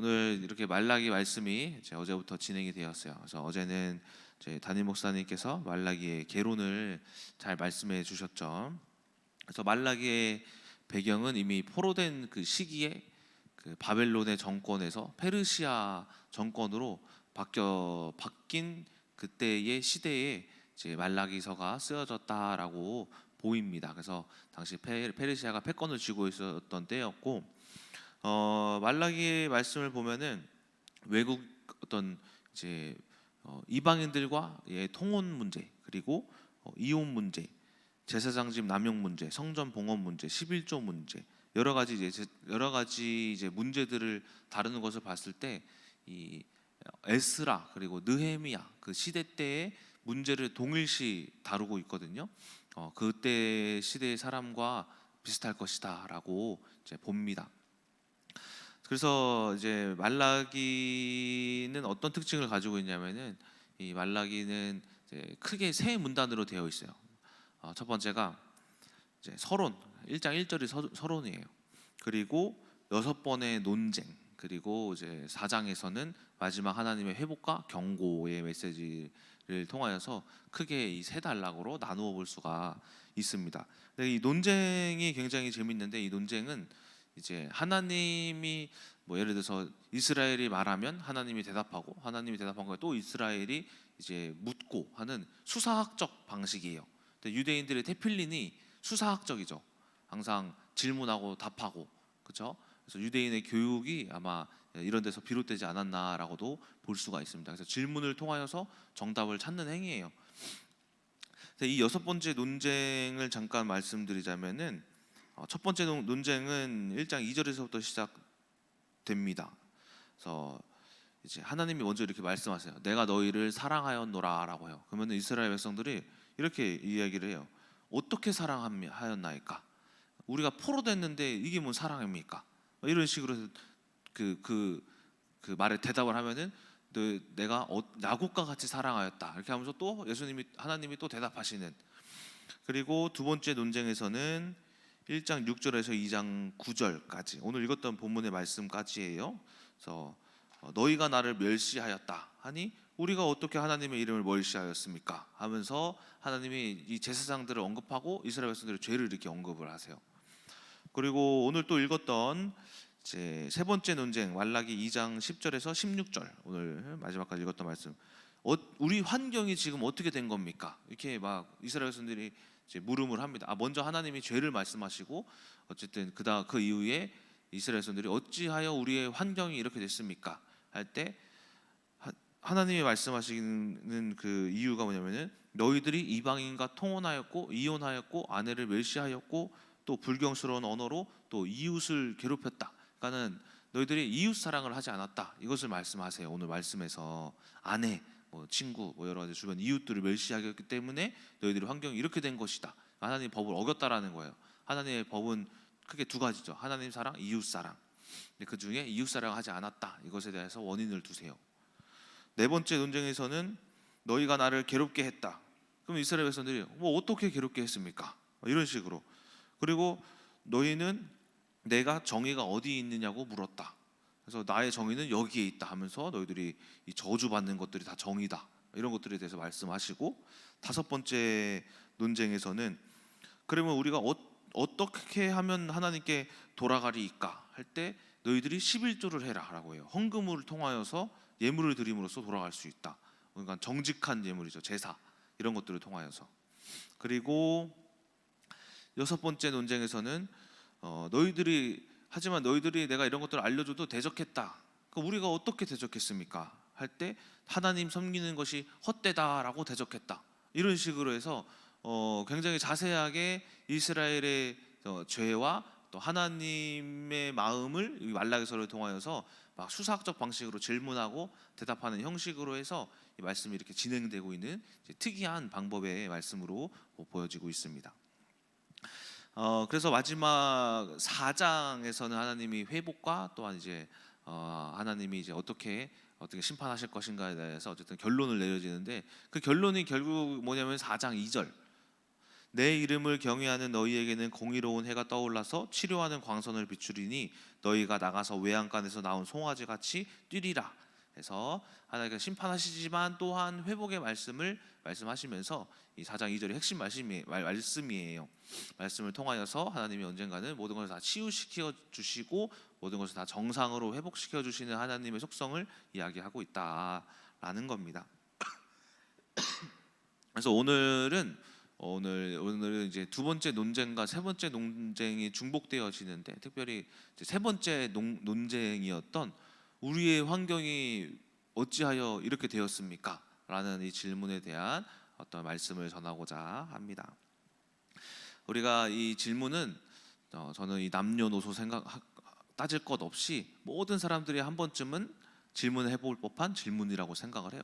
오늘 이렇게 말라기 말씀이 어제부터 진행이 되었어요. 그래서 어제는 제 담임 목사님께서 말라기의 개론을 잘 말씀해 주셨죠. 그래서 말라기의 배경은 이미 포로된 그 시기에 그 바벨론의 정권에서 페르시아 정권으로 바뀌어 바뀐 그때의 시대에 이제 말라기서가 쓰여졌다라고 보입니다. 그래서 당시 페, 페르시아가 패권을 쥐고 있었던 때였고 어, 말라기의 말씀을 보면은 외국 어떤 이제 어, 이방인들과의 통혼 문제 그리고 어, 이혼 문제, 제사장 집 남용 문제, 성전 봉헌 문제, 11조 문제 여러 가지 이제 제- 여러 가지 이제 문제들을 다루는 것을 봤을 때 이 에스라 그리고 느헤미야 그 시대 때의 문제를 동일시 다루고 있거든요. 어, 그때 시대의 사람과 비슷할 것이다라고 이제 봅니다. 그래서 이제 말라기는 어떤 특징을 가지고 있냐면은 이 말라기는 크게 세 문단으로 되어 있어요. 어, 첫 번째가 이제 서론 1장 1절이 서, 서론이에요. 그리고 여섯 번의 논쟁 그리고 이제 4장에서는 마지막 하나님의 회복과 경고의 메시지를 통하여서 크게 이 세 단락으로 나누어 볼 수가 있습니다. 근데 이 논쟁이 굉장히 재밌는데 이 논쟁은 이제 하나님이 뭐 예를 들어서 이스라엘이 말하면 하나님이 대답하고 하나님이 대답한 거에 또 이스라엘이 이제 묻고 하는 수사학적 방식이에요. 근데 유대인들의 테필린이 수사학적이죠. 항상 질문하고 답하고 그렇죠. 그래서 유대인의 교육이 아마 이런 데서 비롯되지 않았나라고도 볼 수가 있습니다. 그래서 질문을 통하여서 정답을 찾는 행위예요. 이 여섯 번째 논쟁을 잠깐 말씀드리자면은 어, 첫 번째 논- 논쟁은 1장 2절에서부터 시작됩니다. 그래서 이제 하나님이 먼저 이렇게 말씀하세요. 내가 너희를 사랑하였노라라고 해요. 그러면 이스라엘 백성들이 이렇게 이야기를 해요. 어떻게 사랑하였나이까? 우리가 포로 됐는데 이게 뭔 사랑입니까? 뭐 이런 식으로 그그 그 말에 대답을 하면은 너, 내가 어, 야곱과 같이 사랑하였다 이렇게 하면서 또 예수님이 하나님이 또 대답하시는 그리고 두 번째 논쟁에서는 1장 6절에서 2장 9절까지 오늘 읽었던 본문의 말씀까지예요. 그래서 어, 너희가 나를 멸시하였다 하니 우리가 어떻게 하나님의 이름을 멸시하였습니까? 하면서 하나님이 이 제사장들을 언급하고 이스라엘 백성들의 죄를 이렇게 언급을 하세요. 그리고 오늘 또 읽었던 이제 세 번째 논쟁 말라기 2장 10절에서 16절 오늘 마지막까지 읽었던 말씀. 어, 우리 환경이 지금 어떻게 된 겁니까? 이렇게 막 이스라엘 백성들이 이제 물음을 합니다. 아 먼저 하나님이 죄를 말씀하시고 어쨌든 그다 그 이후에 이스라엘 백성들이 어찌하여 우리의 환경이 이렇게 됐습니까? 할 때 하나님이 말씀하시는 그 이유가 뭐냐면은 너희들이 이방인과 통혼하였고 이혼하였고 아내를 멸시하였고 또 불경스러운 언어로 또 이웃을 괴롭혔다. 그러니까는 너희들이 이웃 사랑을 하지 않았다. 이것을 말씀하세요. 오늘 말씀에서 아내, 뭐 친구, 뭐 여러 가지 주변 이웃들을 멸시하기 때문에 너희들이 환경이 이렇게 된 것이다. 하나님 법을 어겼다라는 거예요. 하나님의 법은 크게 두 가지죠. 하나님 사랑, 이웃 사랑. 근데 그 중에 이웃 사랑하지 않았다. 이것에 대해서 원인을 두세요. 네 번째 논쟁에서는 너희가 나를 괴롭게 했다. 그럼 이스라엘 백성들이 뭐 어떻게 괴롭게 했습니까? 이런 식으로. 그리고 너희는 내가 정의가 어디 있느냐고 물었다. 그래서 나의 정의는 여기에 있다 하면서 너희들이 이 저주받는 것들이 다 정의다. 이런 것들에 대해서 말씀하시고 다섯 번째 논쟁에서는 그러면 우리가 어, 어떻게 하면 하나님께 돌아가리이까 할 때 너희들이 11조를 해라라고 해요. 헌금을 통하여서 예물을 드림으로써 돌아갈 수 있다. 그러니까 정직한 예물이죠. 제사 이런 것들을 통하여서. 그리고 여섯 번째 논쟁에서는 어, 너희들이 하지만 너희들이 내가 이런 것들을 알려줘도 대적했다. 그 우리가 어떻게 대적했습니까? 할 때 하나님 섬기는 것이 헛되다라고 대적했다. 이런 식으로 해서 어, 굉장히 자세하게 이스라엘의 어, 죄와 또 하나님의 마음을 이 말라기서를 통하여서 막 수사학적 방식으로 질문하고 대답하는 형식으로 해서 이 말씀이 이렇게 진행되고 있는 특이한 방법의 말씀으로 보여지고 있습니다. 어, 그래서 마지막 4장에서는 하나님이 회복과 또한 이제 어, 하나님이 이제 어떻게 어떻게 심판하실 것인가에 대해서 어쨌든 결론을 내려지는데 그 결론이 결국 뭐냐면 4장 2절 내 이름을 경외하는 너희에게는 공의로운 해가 떠올라서 치료하는 광선을 비추리니 너희가 나가서 외양간에서 나온 송아지 같이 뛰리라. 해서 하나님께서 심판하시지만 또한 회복의 말씀을 말씀하시면서 이 4장 2절의 핵심 말씀이 말- 말씀이에요. 말씀을 통하여서 하나님이 언젠가는 모든 것을 다 치유시켜 주시고 모든 것을 다 정상으로 회복시켜 주시는 하나님의 속성을 이야기하고 있다라는 겁니다. 그래서 오늘은 오늘 오늘은 이제 두 번째 논쟁과 세 번째 논쟁이 중복되어지는데 특별히 세 번째 논, 논쟁이었던 우리의 환경이 어찌하여 이렇게 되었습니까? 라는 이 질문에 대한 어떤 말씀을 전하고자 합니다. 우리가 이 질문은 어, 저는 이 남녀노소 생각 하- 따질 것 없이 모든 사람들이 한 번쯤은 질문해 볼 법한 질문이라고 생각을 해요.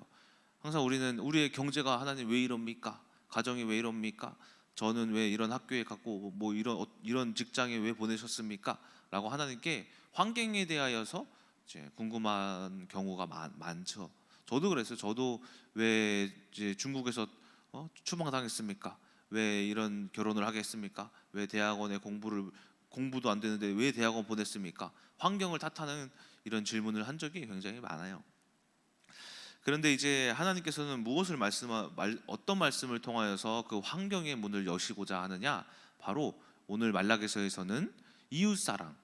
항상 우리는 우리의 경제가 하나님 왜 이럽니까? 가정이 왜 이럽니까? 저는 왜 이런 학교에 갔고 뭐 이런 어- 이런 직장에 왜 보내셨습니까? 라고 하나님께 환경에 대하여서 이제 궁금한 경우가 많, 많죠. 저도 그랬어요. 저도 왜 이제 중국에서 어? 추방당했습니까? 왜 이런 결혼을 하겠습니까? 왜 대학원에 공부를 공부도 안 되는데 왜 대학원 보냈습니까? 환경을 탓하는 이런 질문을 한 적이 굉장히 많아요. 그런데 이제 하나님께서는 무엇을 말씀 말, 어떤 말씀을 통하여서 그 환경의 문을 여시고자 하느냐? 바로 오늘 말라기서에서는 이웃 사랑,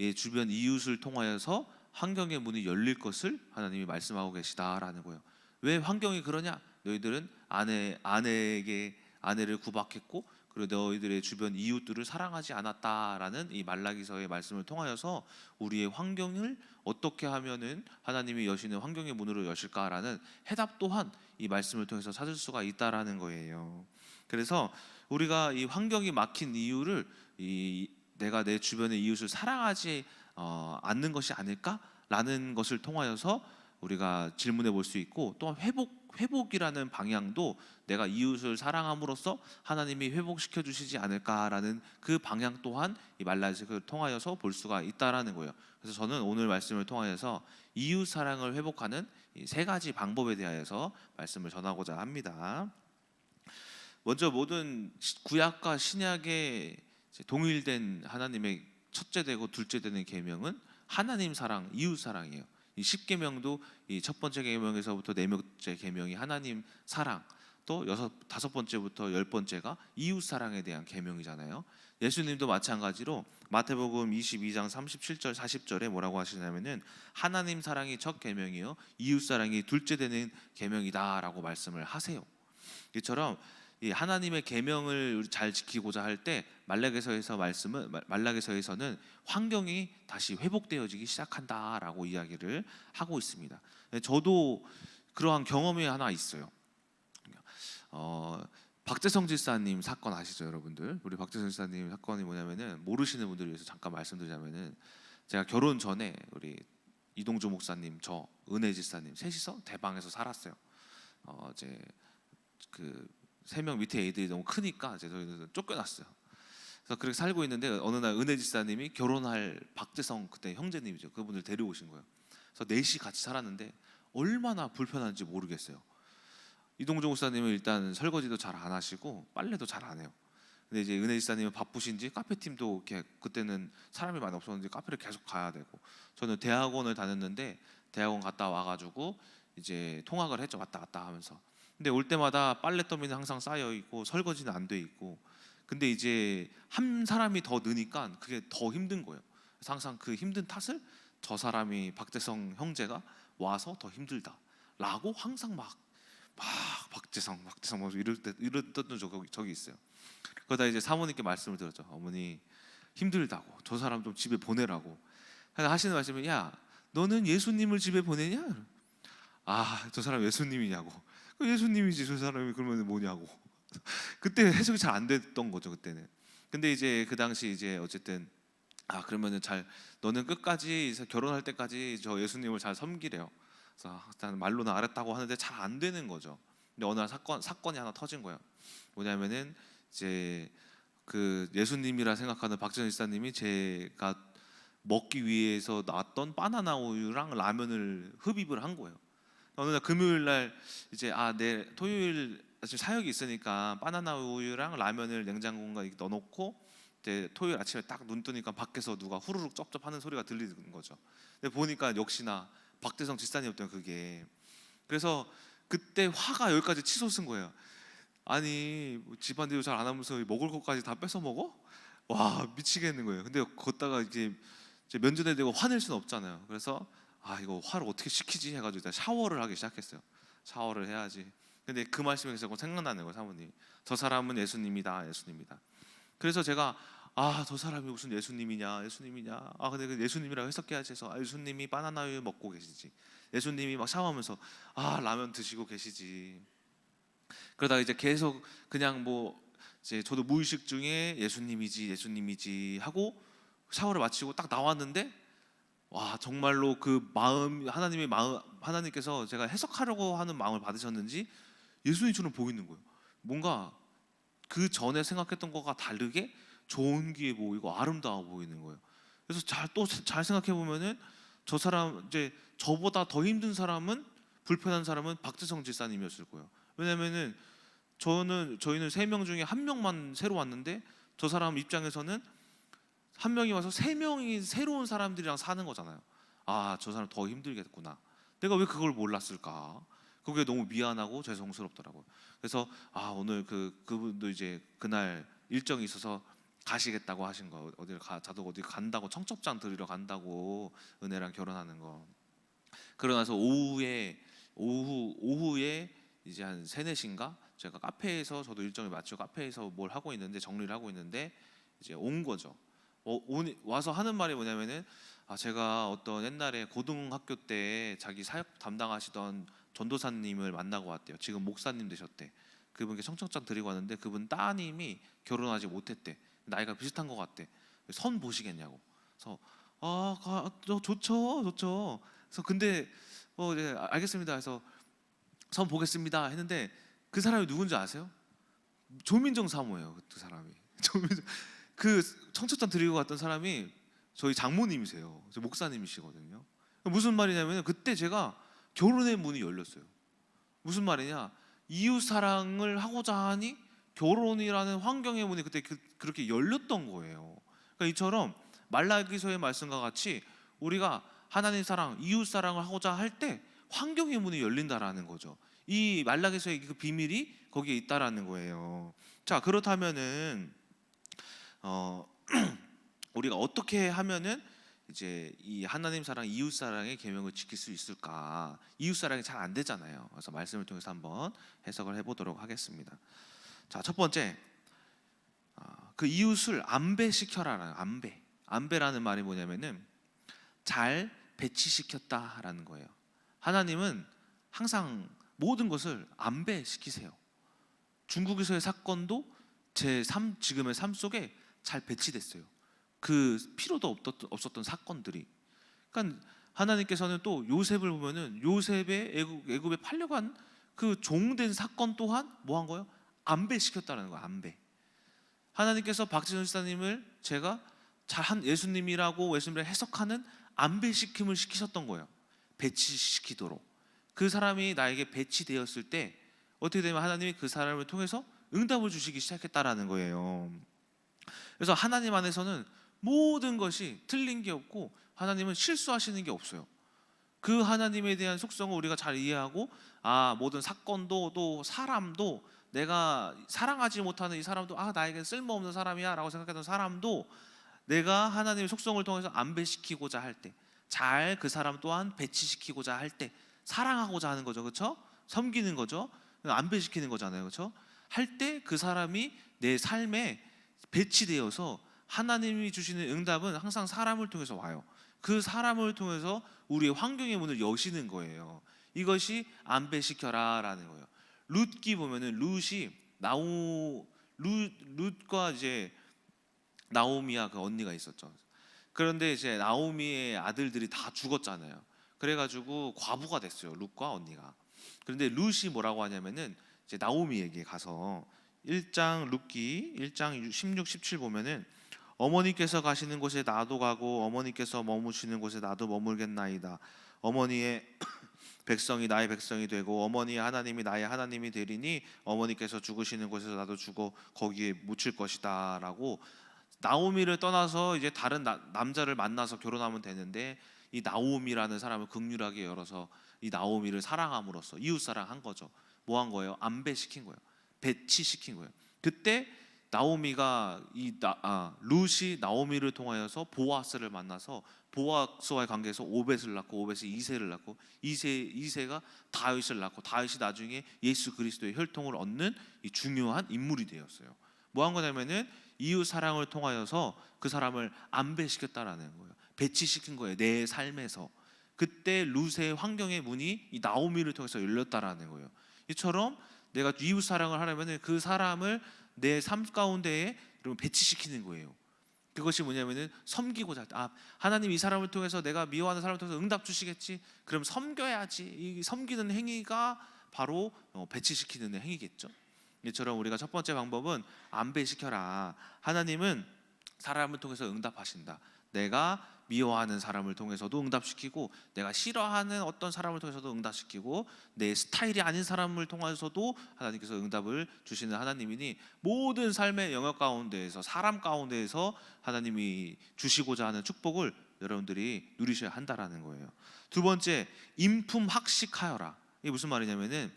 예, 주변 이웃을 통하여서 환경의 문이 열릴 것을 하나님이 말씀하고 계시다라는 거예요. 왜 환경이 그러냐? 너희들은 아내 아내에게 아내를 구박했고 그리고 너희들의 주변 이웃들을 사랑하지 않았다라는 이 말라기서의 말씀을 통하여서 우리의 환경을 어떻게 하면은 하나님이 여시는 환경의 문으로 여실까라는 해답 또한 이 말씀을 통해서 찾을 수가 있다라는 거예요. 그래서 우리가 이 환경이 막힌 이유를 이 내가 내 주변의 이웃을 사랑하지 어, 않는 것이 아닐까라는 것을 통하여서 우리가 질문해 볼 수 있고 또 회복 회복이라는 방향도 내가 이웃을 사랑함으로써 하나님이 회복시켜 주시지 않을까라는 그 방향 또한 이 말라기를 통하여서 볼 수가 있다라는 거예요. 그래서 저는 오늘 말씀을 통하여서 이웃 사랑을 회복하는 이세 가지 방법에 대하여서 말씀을 전하고자 합니다. 먼저 모든 시- 구약과 이제 동일된 하나님의 첫째 되고 둘째 되는 계명은 하나님 사랑, 이웃 사랑이에요. 이 십계명도 이 첫 번째 계명에서부터 네 번째 계명이 하나님 사랑, 또 여섯 다섯 번째부터 열 번째가 이웃 사랑에 대한 계명이잖아요. 예수님도 마찬가지로 마태복음 22장 37절 40절에 뭐라고 하시냐면은 하나님 사랑이 첫 계명이요 이웃 사랑이 둘째 되는 계명이다라고 말씀을 하세요. 이처럼 이 하나님의 계명을 잘 지키고자 할 때 말라기서에서 말씀은 말- 말라기서에서는 환경이 다시 회복되어지기 시작한다라고 이야기를 하고 있습니다. 네, 저도 그러한 경험이 하나 있어요. 어, 박재성 집사님 사건 아시죠, 여러분들? 우리 박재성 집사님 사건이 뭐냐면은 모르시는 분들을 위해서 잠깐 말씀드리자면은 제가 결혼 전에 우리 이동주 목사님, 저 은혜 집사님 셋이서 대방에서 살았어요. 어, 이제 그 세 명 밑에 애들이 너무 크니까 저희는 쫓겨났어요. 그래서 그렇게 살고 있는데 어느 날 은혜 집사님이 결혼할 박재성 그때 형제님이죠. 그분을 데려오신 거예요. 그래서 넷이 같이 살았는데 얼마나 불편한지 모르겠어요. 이동종 목사님은 일단 설거지도 잘 안 하시고 빨래도 잘 안 해요. 근데 이제 은혜 집사님은 바쁘신지 카페 팀도 이렇게 그때는 사람이 많이 없었는데 카페를 계속 가야 되고 저는 대학원을 다녔는데 대학원 갔다 와가지고 이제 통학을 했죠 왔다 갔다 하면서 근데 올 때마다 빨래 더미는 항상 쌓여 있고 설거지는 안 돼 있고 근데 이제 한 사람이 더 느니까 그게 더 힘든 거예요. 그래서 항상 그 힘든 탓을 저 사람이 박재성 형제가 와서 더 힘들다라고 항상 막 막 박재성 박재성 막 이럴 때 이랬던 적이 적이 있어요. 그러다 이제 사모님께 말씀을 드렸죠. 어머니 힘들다고 저 사람 좀 집에 보내라고 하시는 말씀이 야 너는 예수님을 집에 보내냐? 아 저 사람 예수님이냐고 그 예수님이지 저 사람이. 그러면 뭐냐고. 그때 해석이 잘 안 됐던 거죠 그때는. 근데 이제 그 당시 이제 어쨌든 아 그러면은 잘 너는 끝까지 결혼할 때까지 저 예수님을 잘 섬기래요. 그래서 일단 말로는 알았다고 하는데 잘 안 되는 거죠. 근데 어느 날 사건 사건이 하나 터진 거예요. 뭐냐면은 이제 그 예수님이라 생각하는 박정희 집사님이 제가 먹기 위해서 놨던 바나나 우유랑 라면을 흡입을 한 거예요. 어느 날 금요일 날 이제 아내 토요일 지금 사역이 있으니까 바나나 우유랑 라면을 냉장고 공간에 이렇게 넣어놓고 이제 토요일 아침에 딱 눈 뜨니까 밖에서 누가 후루룩 쩝쩝하는 소리가 들리는 거죠. 근데 보니까 역시나 박대성 집사님이었던 그게 그래서 그때 화가 여기까지 치솟은 거예요. 아니 뭐 집안일도 잘 안 하면서 먹을 것까지 다 뺏어 먹어? 와 미치겠는 거예요. 근데 걷다가 이제 면전에 대고 화낼 수는 없잖아요. 그래서 아 이거 화를 어떻게 식히지 해가지고 일단 샤워를 하기 시작했어요. 샤워를 해야지. 근데 그 말씀이 자꾸 생각나는 거예요, 사모님. 저 사람은 예수님이다, 예수님이다. 그래서 제가 아 저 사람이 무슨 예수님이냐, 예수님이냐. 아 근데 그 예수님이라고 해석해야지 해서 아, 예수님이 바나나 우유 먹고 계시지. 예수님이 막 샤워하면서 아 라면 드시고 계시지. 그러다가 이제 계속 그냥 뭐 이제 저도 무의식 중에 예수님이지 예수님이지 하고 샤워를 마치고 딱 나왔는데 와 정말로 그 마음 하나님의 마음 하나님께서 제가 해석하려고 하는 마음을 받으셨는지 예수님처럼 보이는 거예요. 뭔가 그 전에 생각했던 것과 다르게 좋은 기에 보이고 아름다워 보이는 거예요. 그래서 잘 또 잘 생각해 보면은 저 사람 이제 저보다 더 힘든 사람은 불편한 사람은 박지성 집사님이었을 거예요. 왜냐면은 저는 저희는 세 명 중에 한 명만 새로 왔는데 저 사람 입장에서는 한 명이 와서 세 명이 새로운 사람들이랑 사는 거잖아요. 아, 저 사람 더 힘들겠구나. 내가 왜 그걸 몰랐을까? 그게 너무 미안하고 죄송스럽더라고요. 그래서 아, 오늘 그 그분도 이제 그날 일정이 있어서 가시겠다고 하신 거 어딜 가 자도 어디 간다고 청첩장 드리러 간다고 은혜랑 결혼하는 거. 그러고 나서 오후에 오후 오후에 이제 한 세네 시인가 제가 카페에서 저도 일정을 마치고 카페에서 뭘 하고 있는데 정리를 하고 있는데 이제 온 거죠. 어, 온, 와서 하는 말이 뭐냐면은 아 제가 어떤 옛날에 고등학교 때 자기 사역 담당하시던 전도사님을 만나고 왔대요. 지금 목사님 되셨대. 그분께 청첩장 드리고 왔는데 그분 따님이 결혼하지 못했대. 나이가 비슷한 것 같대. 선 보시겠냐고. 그래서 아, 가, 저, 좋죠, 좋죠. 그래서 근데 어, 네, 알겠습니다. 해서 선 보겠습니다 했는데 그 사람이 누군지 아세요? 조민정 사모예요. 그 사람이. 조민정 그 청첩장 드리고 갔던 사람이 저희 장모님이세요. 저 목사님이시거든요. 무슨 말이냐면 그때 제가 결혼의 문이 열렸어요. 무슨 말이냐? 이웃 사랑을 하고자 하니 결혼이라는 환경의 문이 그때 그, 그렇게 열렸던 거예요. 그러니까 이처럼 말라기서의 말씀과 같이 우리가 하나님 사랑, 이웃 사랑을 하고자 할 때 환경의 문이 열린다라는 거죠. 이 말라기서의 그 비밀이 거기에 있다라는 거예요. 자 그렇다면은 어, 우리가 어떻게 하면은 이제 이 하나님 사랑, 이웃 사랑의 계명을 지킬 수 있을까? 이웃 사랑이 잘 안 되잖아요. 그래서 말씀을 통해서 한번 해석을 해보도록 하겠습니다. 자, 첫 번째, 아, 그 이웃을 안배시켜라라는 안배. 안배라는 말이 뭐냐면은 잘 배치시켰다라는 거예요. 하나님은 항상 모든 것을 안배시키세요. 중국에서의 사건도 제 삶 지금의 삶 속에 잘 배치됐어요. 그 필요도 없었던, 없었던 사건들이. 그러니까 하나님께서는 또 요셉을 보면은 요셉의 애굽, 애굽에 팔려간 그 종된 사건 또한 뭐 한 거예요? 안배시켰다는 거예요. 안배. 하나님께서 박지선 집사님을 제가 잘한 예수님이라고 예수님을 해석하는 안배시킴을 시키셨던 거예요. 배치시키도록. 그 사람이 나에게 배치되었을 때 어떻게 되면 하나님이 그 사람을 통해서 응답을 주시기 시작했다라는 거예요. 그래서 하나님 안에서는 모든 것이 틀린 게 없고 하나님은 실수하시는 게 없어요. 그 하나님에 대한 속성을 우리가 잘 이해하고 아 모든 사건도 또 사람도 내가 사랑하지 못하는 이 사람도 아 나에겐 쓸모없는 사람이야라고 생각했던 사람도 내가 하나님의 속성을 통해서 안배시키고자 할 때 잘 그 사람 또한 배치시키고자 할 때 사랑하고자 하는 거죠. 그렇죠? 섬기는 거죠. 안배시키는 거잖아요. 그렇죠? 할 때 그 사람이 내 삶에 배치되어서 하나님이 주시는 응답은 항상 사람을 통해서 와요. 그 사람을 통해서 우리의 환경의 문을 여시는 거예요. 이것이 안배시켜라라는 거예요. 룻기 보면은 룻이 나우 룻 룻과 이제 나오미야 그 언니가 있었죠. 그런데 이제 나오미의 아들들이 다 죽었잖아요. 그래가지고 과부가 됐어요. 룻과 언니가. 그런데 룻이 뭐라고 하냐면은 이제 나오미에게 가서 1장 룻기 1장 16, 17 보면은 어머니께서 가시는 곳에 나도 가고 어머니께서 머무시는 곳에 나도 머물겠나이다. 어머니의 백성이 나의 백성이 되고 어머니 하나님이 나의 하나님이 되리니 어머니께서 죽으시는 곳에서 나도 죽어 거기에 묻힐 것이다라고 나오미를 떠나서 이제 다른 나- 남자를 만나서 결혼하면 되는데 이 나오미라는 사람을 극률하게 열어서 이 나오미를 사랑함으로써 이웃 사랑한 거죠. 뭐 한 거예요? 안배시킨 거예요. 배치시킨 거예요. 그때 나오미가 이 나, 아, 룻이 나오미를 통하여서 보아스를 만나서 보아스와의 관계에서 오벳을 낳고 오벳이 이세를 낳고 이세 이세가 다윗을 낳고 다윗이 나중에 예수 그리스도의 혈통을 얻는 이 중요한 인물이 되었어요. 뭐 한 거냐면은 이웃 사랑을 통하여서 그 사람을 안배시켰다라는 거예요. 배치시킨 거예요. 내 삶에서. 그때 룻의 환경의 문이 이 나오미를 통해서 열렸다라는 거예요. 이처럼 내가 이웃 사랑을 하려면 그 사람을 내 삶 가운데에 배치시키는 거예요. 그것이 뭐냐면은 섬기고자 아 하나님 이 사람을 통해서 내가 미워하는 사람을 통해서 응답 주시겠지. 그럼 섬겨야지. 이 섬기는 행위가 바로 어, 배치시키는 행위겠죠. 이처럼 우리가 첫 번째 방법은 안배시켜라. 하나님은 사람을 통해서 응답하신다. 내가 미워하는 사람을 통해서도 응답시키고 내가 싫어하는 어떤 사람을 통해서도 응답시키고 내 스타일이 아닌 사람을 통해서도 하나님께서 응답을 주시는 하나님이니 모든 삶의 영역 가운데에서 사람 가운데에서 하나님이 주시고자 하는 축복을 여러분들이 누리셔야 한다라는 거예요. 두 번째 인품 학식하여라. 이게 무슨 말이냐면은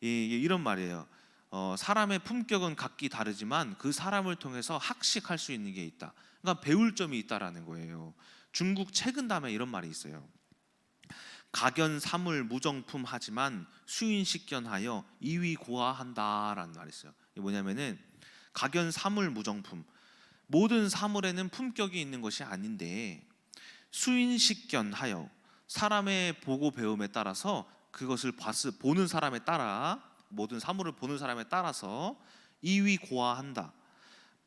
이게 이런 말이에요. 어, 사람의 품격은 각기 다르지만 그 사람을 통해서 학식할 수 있는 게 있다. 그러니까 배울 점이 있다라는 거예요. 중국 책은담에 이런 말이 있어요. 가견 사물 무정품 하지만 수인식견하여 이위 고하한다라는 말이 있어요. 이게 뭐냐면은 가견 사물 무정품 모든 사물에는 품격이 있는 것이 아닌데 수인식견하여 사람의 보고 배움에 따라서 그것을 봤을 보는 사람에 따라 모든 사물을 보는 사람에 따라서 이위 고하한다.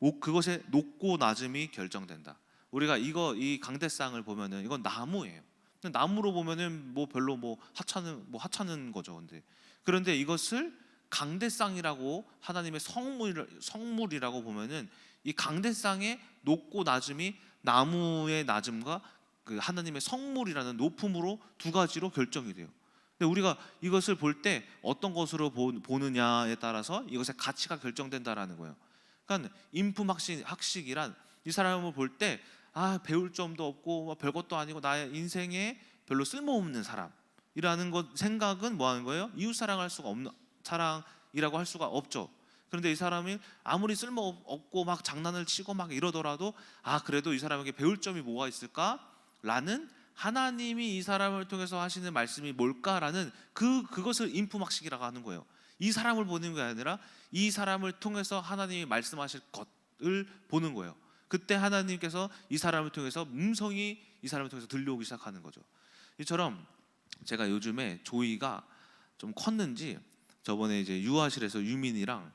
오- 그것의 높고 낮음이 결정된다. 우리가 이거 이 강대상을 보면은 이건 나무예요. 나무로 보면은 뭐 별로 뭐 하찮은 뭐 하찮은 거죠. 근데 그런데 이것을 강대상이라고 하나님의 성물 성물이라고 보면은 이 강대상의 높고 낮음이 나무의 낮음과 그 하나님의 성물이라는 높음으로 두 가지로 결정이 돼요. 근데 우리가 이것을 볼 때 어떤 것으로 보, 보느냐에 따라서 이것의 가치가 결정된다라는 거예요. 그러니까 인품 학식 학식이란 이 사람을 볼 때 아 배울 점도 없고 뭐 별것도 아니고 나의 인생에 별로 쓸모없는 사람이라는 것 생각은 뭐 하는 거예요? 이웃 사랑할 수가 없는 사랑이라고 할 수가 없죠. 그런데 이 사람이 아무리 쓸모 없고 막 장난을 치고 막 이러더라도 아 그래도 이 사람에게 배울 점이 뭐가 있을까라는 하나님이 이 사람을 통해서 하시는 말씀이 뭘까라는 그 그것을 인품학식이라고 하는 거예요. 이 사람을 보는 게 아니라 이 사람을 통해서 하나님이 말씀하실 것을 보는 거예요. 그때 하나님께서 이 사람을 통해서 음성이 이 사람을 통해서 들려오기 시작하는 거죠. 이처럼 제가 요즘에 조이가 좀 컸는지 저번에 이제 유아실에서 유민이랑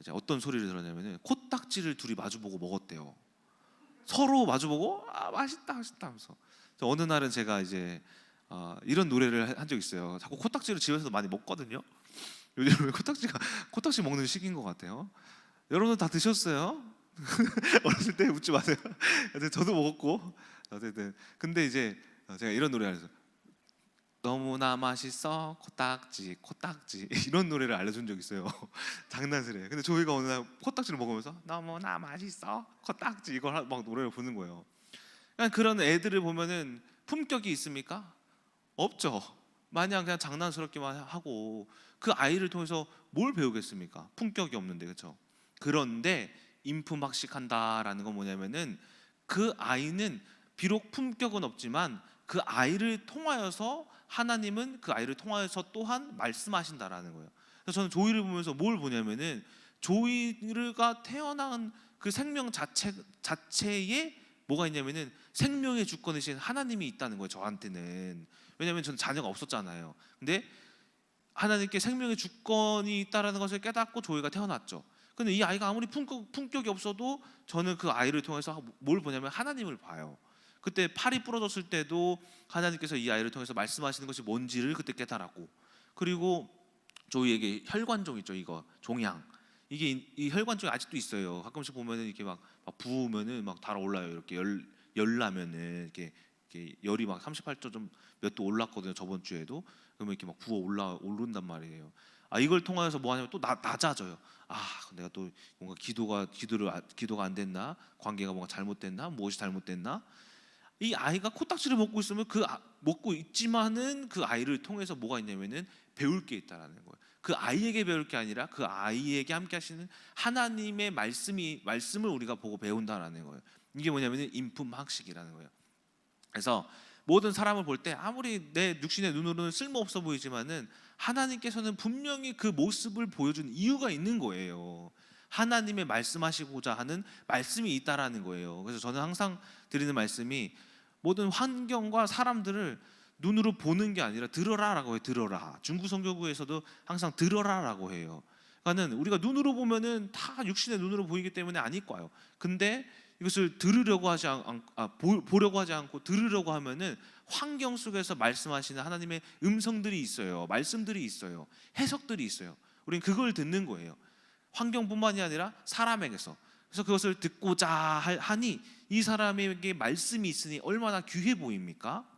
이제 어떤 소리를 들었냐면은 코딱지를 둘이 마주보고 먹었대요. 서로 마주보고 아 맛있다 맛있다 하면서 저 어느 날은 제가 이제 어, 이런 노래를 한 적 있어요. 자꾸 코딱지를 집에서도 많이 먹거든요. 요즘에 코딱지가 코딱지 먹는 시기인 것 같아요. 여러분 다 드셨어요? 어렸을 때 웃지 마세요. 저도 먹었고. 어쨌든. 근데 이제 제가 이런 노래를 해서 너무나 맛있어. 코딱지 코딱지. 이런 노래를 알려준 적 있어요. 장난스레. 근데 저희가 어느 날 코딱지를 먹으면서 너무나 맛있어. 코딱지. 이걸 하- 막 노래를 부르는 거예요. 그냥 그런 애들을 보면은 품격이 있습니까? 없죠. 마냥 그냥 장난스럽기만 하고 그 아이를 통해서 뭘 배우겠습니까? 품격이 없는데 그렇죠 그런데 인품 학식한다라는 건 뭐냐면은 그 아이는 비록 품격은 없지만 그 아이를 통하여서 하나님은 그 아이를 통하여서 또한 말씀하신다라는 거예요. 그래서 저는 조이를 보면서 뭘 보냐면은 조이가 태어난 그 생명 자체 자체에 뭐가 있냐면은 생명의 주권이신 하나님이 있다는 거예요. 저한테는 왜냐하면 저는 자녀가 없었잖아요. 근데 하나님께 생명의 주권이 있다라는 것을 깨닫고 조이가 태어났죠. 근데 이 아이가 아무리 품격, 품격이 없어도 저는 그 아이를 통해서 뭘 보냐면 하나님을 봐요. 그때 팔이 부러졌을 때도 하나님께서 이 아이를 통해서 말씀하시는 것이 뭔지를 그때 깨달았고 그리고 조이에게 혈관종 있죠 이거 종양 이게 이, 이 혈관종이 아직도 있어요 가끔씩 보면은 이렇게 막, 막 부으면은 막 달아올라요 이렇게 열 열 나면은 이렇게, 이렇게 열이 막 38도 좀 몇 도 올랐거든요 저번 주에도 그러면 이렇게 막 부어 올라 오른단 말이에요. 아 이걸 통하여서 뭐 하냐면 또 나, 낮아져요. 아 내가 또 뭔가 기도가 기도를 아- 기도가 안 됐나 관계가 뭔가 잘못됐나 무엇이 잘못됐나 이 아이가 코딱지를 먹고 있으면 그 아- 먹고 있지만은 그 아이를 통해서 뭐가 있냐면은 배울 게 있다라는 거예요. 그 아이에게 배울 게 아니라 그 아이에게 함께 하시는 하나님의 말씀이 말씀을 우리가 보고 배운다라는 거예요. 이게 뭐냐면은 인품 학식이라는 거예요. 그래서 모든 사람을 볼 때 아무리 내 육신의 눈으로는 쓸모 없어 보이지만은 하나님께서는 분명히 그 모습을 보여준 이유가 있는 거예요. 하나님의 말씀하시고자 하는 말씀이 있다라는 거예요. 그래서 저는 항상 드리는 말씀이 모든 환경과 사람들을 눈으로 보는 게 아니라 들어라라고 해요. 들어라. 중국 성교구에서도 항상 들어라라고 해요. 그러니까는 우리가 눈으로 보면은 다 육신의 눈으로 보이기 때문에 안 이과요. 근데 이것을 들으려고 하지 않, 않- 아, 보, 보려고 하지 않고 들으려고 하면은 환경 속에서 말씀하시는 하나님의 음성들이 있어요. 말씀들이 있어요. 해석들이 있어요. 우리는 그걸 듣는 거예요. 환경뿐만이 아니라 사람에게서. 그래서 그것을 듣고자 할- 하니 이 사람에게 말씀이 있으니 얼마나 귀해 보입니까?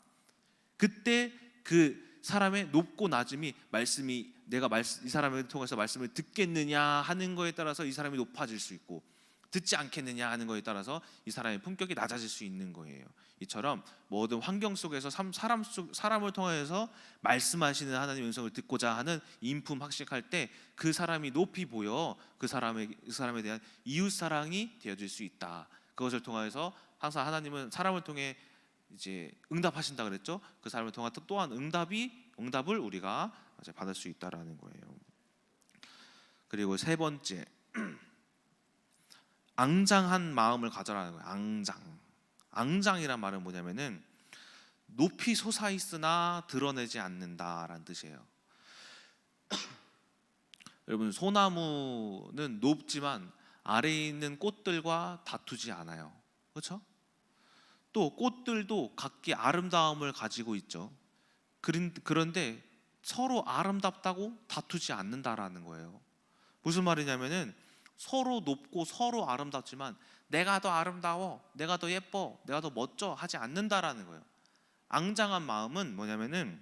그때 그 사람의 높고 낮음이 말씀이 내가 말씀, 이 사람을 통해서 말씀을 듣겠느냐 하는 거에 따라서 이 사람이 높아질 수 있고 듣지 않겠느냐 하는 거에 따라서 이 사람의 품격이 낮아질 수 있는 거예요. 이처럼 모든 환경 속에서 삼- 사람 속 사람을 통해서 말씀하시는 하나님의 음성을 듣고자 하는 인품 학식할 때 그 사람이 높이 보여 그 사람의 그 사람에 대한 이웃 사랑이 되어질 수 있다. 그것을 통해서 항상 하나님은 사람을 통해 이제 응답하신다 그랬죠. 그 사람을 통한 또 또한 응답이 응답을 우리가 이제 받을 수 있다라는 거예요. 그리고 세 번째 앙장한 마음을 가져라는 거예요. 앙장. 앙장이란 말은 뭐냐면은 높이 솟아 있으나 드러내지 않는다라는 뜻이에요. 여러분 소나무는 높지만 아래에 있는 꽃들과 다투지 않아요. 그렇죠? 또 꽃들도 각기 아름다움을 가지고 있죠. 그런- 그런데 서로 아름답다고 다투지 않는다라는 거예요. 무슨 말이냐면은 서로 높고 서로 아름답지만 내가 더 아름다워, 내가 더 예뻐, 내가 더 멋져 하지 않는다라는 거예요. 앙장한 마음은 뭐냐면은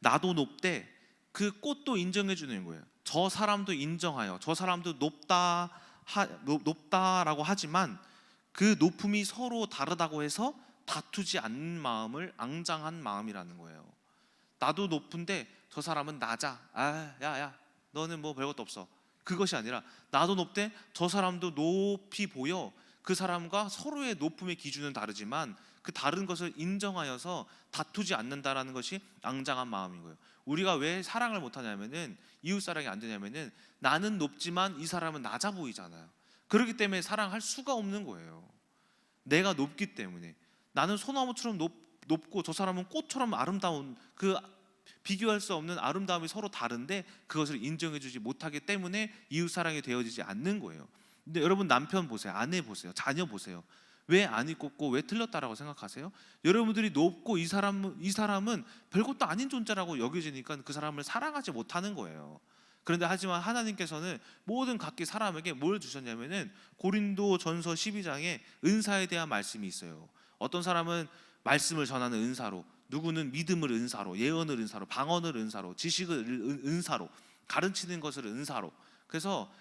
나도 높대 그 꽃도 인정해 주는 거예요. 저 사람도 인정하여 저 사람도 높다 하, 높- 높다라고 하지만 그 높음이 서로 다르다고 해서 다투지 않는 마음을 앙장한 마음이라는 거예요. 나도 높은데 저 사람은 낮아. 아, 야, 야, 너는 뭐 별것도 없어. 그것이 아니라 나도 높대 저 사람도 높이 보여. 그 사람과 서로의 높음의 기준은 다르지만 그 다른 것을 인정하여서 다투지 않는다라는 것이 앙장한 마음인 거예요. 우리가 왜 사랑을 못 하냐면은 이웃 사랑이 안 되냐면은 나는 높지만 이 사람은 낮아 보이잖아요. 그렇기 때문에 사랑할 수가 없는 거예요. 내가 높기 때문에 나는 소나무처럼 높, 높고 저 사람은 꽃처럼 아름다운 그 비교할 수 없는 아름다움이 서로 다른데 그것을 인정해주지 못하기 때문에 이웃 사랑이 되어지지 않는 거예요. 근데 여러분 남편 보세요, 아내 보세요, 자녀 보세요. 왜 안이 꼽고 왜 틀렸다라고 생각하세요? 여러분들이 높고 이 사람 이 사람은 별것도 아닌 존재라고 여겨지니까 그 사람을 사랑하지 못하는 거예요. 그런데 하지만 하나님께서는 모든 각기 사람에게 뭘 주셨냐면은 고린도 전서 12장에 은사에 대한 말씀이 있어요. 어떤 사람은 말씀을 전하는 은사로, 누구는 믿음을 은사로, 예언을 은사로, 방언을 은사로, 지식을 은- 은사로, 가르치는 것을 은사로. 그래서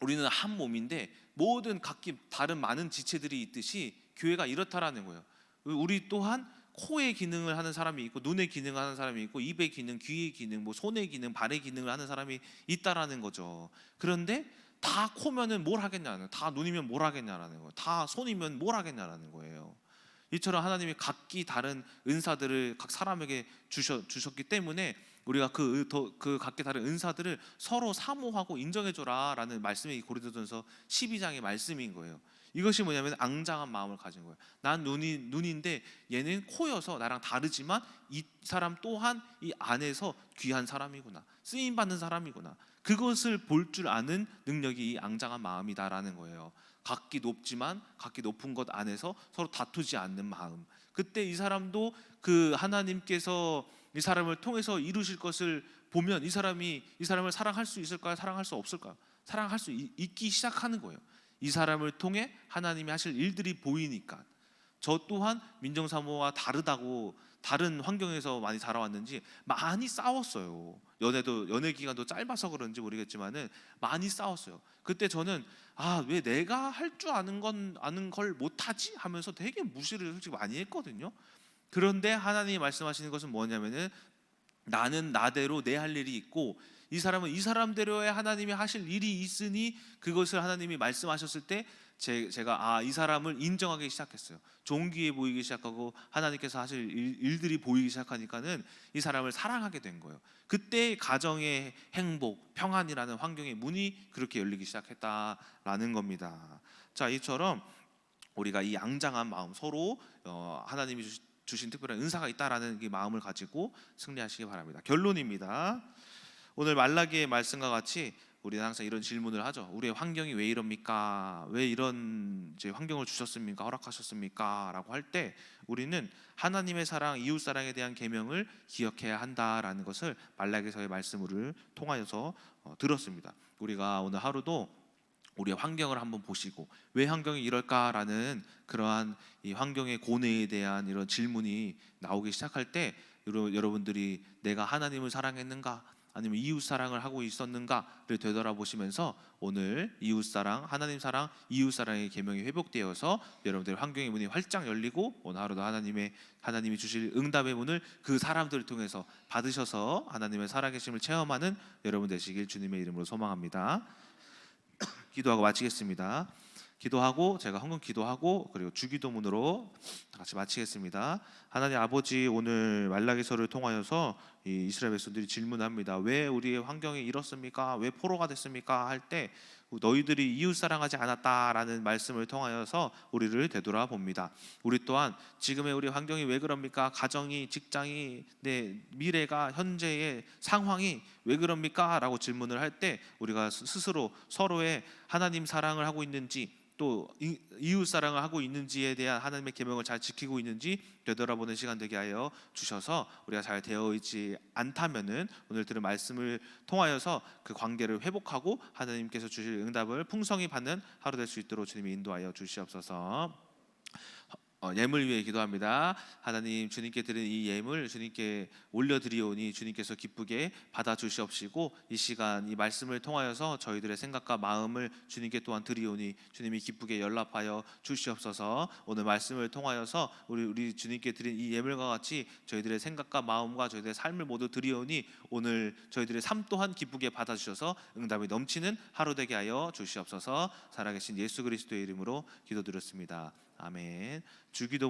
우리는 한 몸인데 모든 각기 다른 많은 지체들이 있듯이 교회가 이렇다라는 거예요. 우리 또한 코의 기능을 하는 사람이 있고 눈의 기능을 하는 사람이 있고 입의 기능, 귀의 기능, 뭐 손의 기능, 발의 기능을 하는 사람이 있다라는 거죠. 그런데 다 코면은 뭘 하겠냐는, 다 눈이면 뭘 하겠냐라는 거예요. 다 손이면 뭘 하겠냐라는 거예요. 이처럼 하나님이 각기 다른 은사들을 각 사람에게 주셨, 주셨기 때문에 우리가 그, 더- 그 각기 다른 은사들을 서로 사모하고 인정해줘라라는 말씀이 이 고린도전서 12장의 말씀인 거예요. 이것이 뭐냐면 앙장한 마음을 가진 거예요. 난 눈이 눈인데 얘는 코여서 나랑 다르지만 이 사람 또한 이 안에서 귀한 사람이구나. 쓰임 받는 사람이구나. 그것을 볼 줄 아는 능력이 이 앙장한 마음이다라는 거예요. 각기 높지만 각기 높은 것 안에서 서로 다투지 않는 마음. 그때 이 사람도 그 하나님께서 이 사람을 통해서 이루실 것을 보면 이 사람이 이 사람을 사랑할 수 있을까요? 사랑할 수 없을까요? 사랑할 수 있- 있기 시작하는 거예요. 이 사람을 통해 하나님이 하실 일들이 보이니까 저 또한 민정사모와 다르다고 다른 환경에서 많이 자라왔는지 많이 싸웠어요. 연애도 연애 기간도 짧아서 그런지 모르겠지만은 많이 싸웠어요. 그때 저는 아 왜 내가 할 줄 아는 건 아는 걸 못하지 하면서 되게 무시를 솔직히 많이 했거든요. 그런데 하나님이 말씀하시는 것은 뭐냐면은 나는 나대로 내 할 일이 있고 이 사람은 이 사람대로의 하나님이 하실 일이 있으니 그것을 하나님이 말씀하셨을 때 제, 제가 아 이 사람을 인정하기 시작했어요. 종기에 보이기 시작하고 하나님께서 하실 일, 일들이 보이기 시작하니까는 이 사람을 사랑하게 된 거예요. 그때 가정의 행복, 평안이라는 환경의 문이 그렇게 열리기 시작했다라는 겁니다. 자, 이처럼 우리가 이 양장한 마음 서로 어, 하나님이 주신 특별한 은사가 있다라는 이 마음을 가지고 승리하시기 바랍니다. 결론입니다. 오늘 말라기의 말씀과 같이 우리는 항상 이런 질문을 하죠. 우리의 환경이 왜 이럽니까? 왜 이런 이제 환경을 주셨습니까? 허락하셨습니까?라고 할 때 우리는 하나님의 사랑, 이웃 사랑에 대한 계명을 기억해야 한다라는 것을 말라기서의 말씀을 통하여서 어, 들었습니다. 우리가 오늘 하루도 우리의 환경을 한번 보시고 왜 환경이 이럴까라는 그러한 이 환경의 고뇌에 대한 이런 질문이 나오기 시작할 때 여러- 여러분들이 내가 하나님을 사랑했는가 아니면 이웃 사랑을 하고 있었는가를 되돌아보시면서 오늘 이웃 사랑, 하나님 사랑, 이웃 사랑의 계명이 회복되어서 여러분들의 환경의 문이 활짝 열리고 오늘 하루도 하나님의 하나님이 주실 응답의 문을 그 사람들을 통해서 받으셔서 하나님의 살아계심을 체험하는 여러분 되시길 주님의 이름으로 소망합니다. 기도하고 마치겠습니다. 기도하고 제가 헌금 기도하고 그리고 주기도문으로 다 같이 마치겠습니다. 하나님 아버지 오늘 말라기서를 통하여서 이 이스라엘 백성들이 질문합니다. 왜 우리의 환경이 이렇습니까? 왜 포로가 됐습니까? 할 때 너희들이 이웃 사랑하지 않았다라는 말씀을 통하여서 우리를 되돌아 봅니다. 우리 또한 지금의 우리 환경이 왜 그럽니까? 가정이, 직장이, 내 미래가 현재의 상황이 왜 그럽니까?라고 질문을 할 때 우리가 스- 스스로 서로의 하나님 사랑을 하고 있는지 또 이- 이웃 사랑을 하고 있는지에 대한 하나님의 계명을 잘 지키고 있는지 되돌아보는 시간 되게 하여 주셔서 우리가 잘 되어 있지 않다면은 오늘 들은 말씀을 통하여서 그 관계를 회복하고 하나님께서 주실 응답을 풍성히 받는 하루 될 수 있도록 주님이 인도하여 주시옵소서. 어, 예물 위해 기도합니다. 하나님 주님께 드린 이 예물 주님께 올려드리오니 주님께서 기쁘게 받아 주시옵시고 이 시간 이 말씀을 통하여서 저희들의 생각과 마음을 주님께 또한 드리오니 주님이 기쁘게 연락하여 주시옵소서. 오늘 말씀을 통하여서 우리 우리 주님께 드린 이 예물과 같이 저희들의 생각과 마음과 저희들의 삶을 모두 드리오니 오늘 저희들의 삶 또한 기쁘게 받아 주셔서 응답이 넘치는 하루 되게 하여 주시옵소서. 살아계신 예수 그리스도의 이름으로 기도드렸습니다. 아멘. 주기도